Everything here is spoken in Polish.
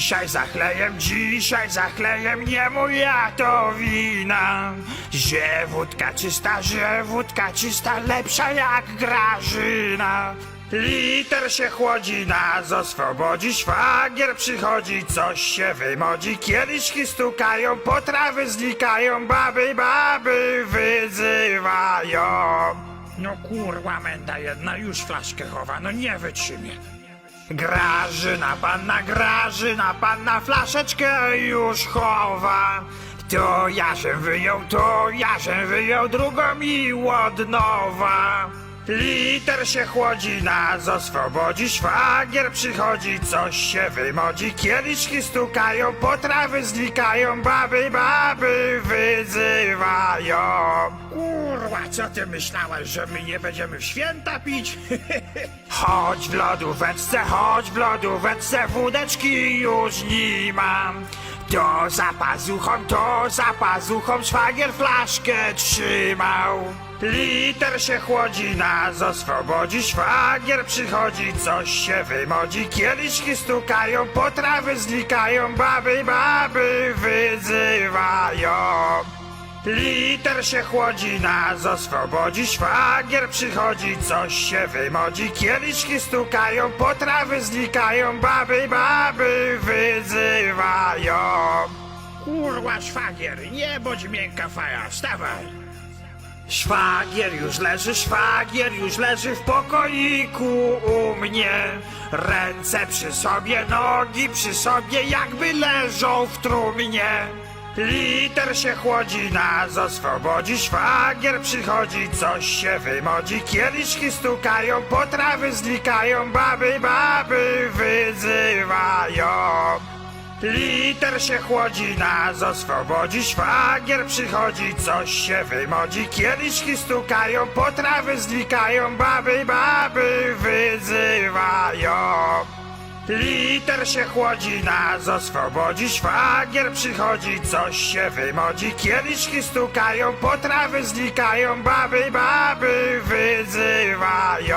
Dzisiaj zachlejem, dzisiaj zachlejem, nie moja to wina. Że wódka czysta, że wódka czysta, lepsza jak grażyna. Liter się chłodzi, nas oswobodzi, szwagier przychodzi, coś się wymodzi, kieliszki stukają, potrawy znikają, baby, baby wyzywają. No kurwa, menda jedna już flaszkę chowa, no nie wytrzymie. Grażyna panna, grażyna panna, flaszeczkę już chowa. To ja się wyjął, to ja się wyjął, drugą mi od nowa. Liter się chłodzi, nas oswobodzi, szwagier przychodzi, coś się wymodzi, kieliszki stukają, potrawy znikają, baby, baby wyzywają. Kurwa, co ty myślałeś, że my nie będziemy w święta pić? Chodź w lodóweczce, chodź w lodóweczce, wódeczki już nie mam. To za pazuchą, to za pazuchą szwagier flaszkę trzymał. Liter się chłodzi, nas oswobodzi, szwagier przychodzi, coś się wymodzi, kieliszki stukają, potrawy znikają, baby, baby wyzywają. Liter się chłodzi, nas oswobodzi, szwagier przychodzi, coś się wymodzi, kieliszki stukają, potrawy znikają, baby, baby wyzywają. Kurwa, szwagier, nie bądź miękka faja, wstawaj. Szwagier już leży, szwagier już leży w pokoiku u mnie. Ręce przy sobie, nogi przy sobie, jakby leżą w trumnie. Liter się chłodzi, nas oswobodzi, szwagier przychodzi, coś się wymodzi, kieliszki stukają, potrawy znikają, baby, baby wyzywają. Liter się chłodzi, nas oswobodzi, szwagier przychodzi, coś się wymodzi, kieliszki stukają, potrawy znikają, baby, baby wyzywają. Liter się chłodzi, nas oswobodzi, szwagier przychodzi, coś się wymodzi, kieliszki stukają, potrawy znikają, baby, baby wyzywają.